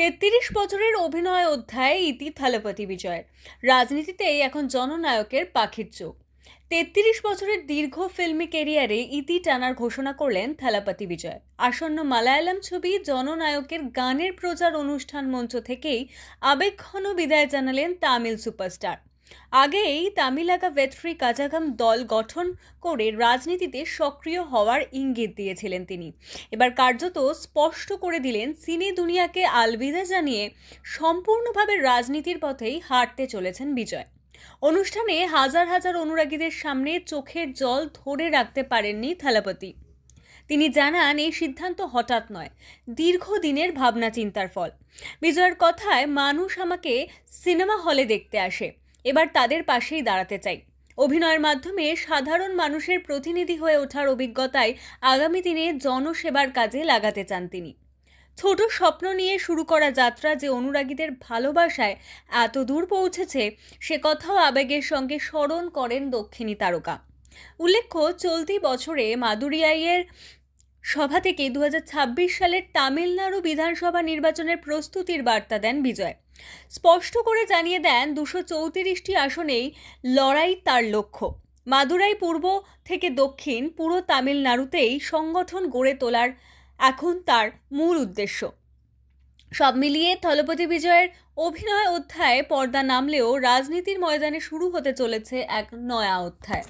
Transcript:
তেত্রিশ বছরের অভিনয় অধ্যায়ে ইতি থালাপতি বিজয়ের রাজনীতিতেই এখন জননায়কের পাখির চোখ। তেত্রিশ বছরের দীর্ঘ ফিল্মি ক্যারিয়ারে ইতি টানার ঘোষণা করলেন থালাপাতি বিজয়। আসন্ন মালায়ালাম ছবি জননায়কের গানের প্রচার অনুষ্ঠান মঞ্চ থেকেই আবেগঘন বিদায় জানালেন তামিল সুপারস্টার। আগেই তামিলাকা ভেট্রি কাজাগাম দল গঠন করে রাজনীতিতে সক্রিয় হওয়ার ইঙ্গিত দিয়েছিলেন তিনি। এবার কার্যত স্পষ্ট করে দিলেন সিনে দুনিয়াকে আলবিদা জানিয়ে সম্পূর্ণভাবে রাজনীতির পথেই হাঁটতে চলেছেন বিজয়। অনুষ্ঠানে হাজার হাজার অনুরাগীদের সামনে চোখের জল ধরে রাখতে পারেননি থালাপতি। তিনি জানান, এই সিদ্ধান্ত হঠাৎ নয়, দীর্ঘদিনের ভাবনা চিন্তার ফল। বিজয়ের কথায় মানুষ আমাকে সিনেমা হলে দেখতে আসে এবার তাদের পাশেই দাঁড়াতে চাই। অভিনয়ের মাধ্যমে সাধারণ মানুষের প্রতিনিধি হয়ে ওঠার অভিজ্ঞতায় আগামী দিনে জনসেবার কাজে লাগাতে চান তিনি। ছোট স্বপ্ন নিয়ে শুরু করা যাত্রা যে অনুরাগীদের ভালোবাসায় এত দূর পৌঁছেছে, সে কথাও আবেগের সঙ্গে স্মরণ করেন দক্ষিণী তারকা। উল্লেখ্য, চলতি বছরে মাদুরিয়াইয়ের সভা থেকে দু হাজার ছাব্বিশ সালের তামিলনাড়ু বিধানসভা নির্বাচনের প্রস্তুতির বার্তা দেন বিজয়। স্পষ্ট করে জানিয়ে দেন দুশো চৌত্রিশটি আসনেই লড়াই তার লক্ষ্য। মাদুরাই পূর্ব থেকে দক্ষিণ পুরো তামিলনাড়ুতেই সংগঠন গড়ে তোলার এখন তার মূল উদ্দেশ্য। সব মিলিয়ে থলপতি বিজয়ের অভিনয় অধ্যায়ে পর্দা নামলেও রাজনীতির ময়দানে শুরু হতে চলেছে এক নয়া অধ্যায়।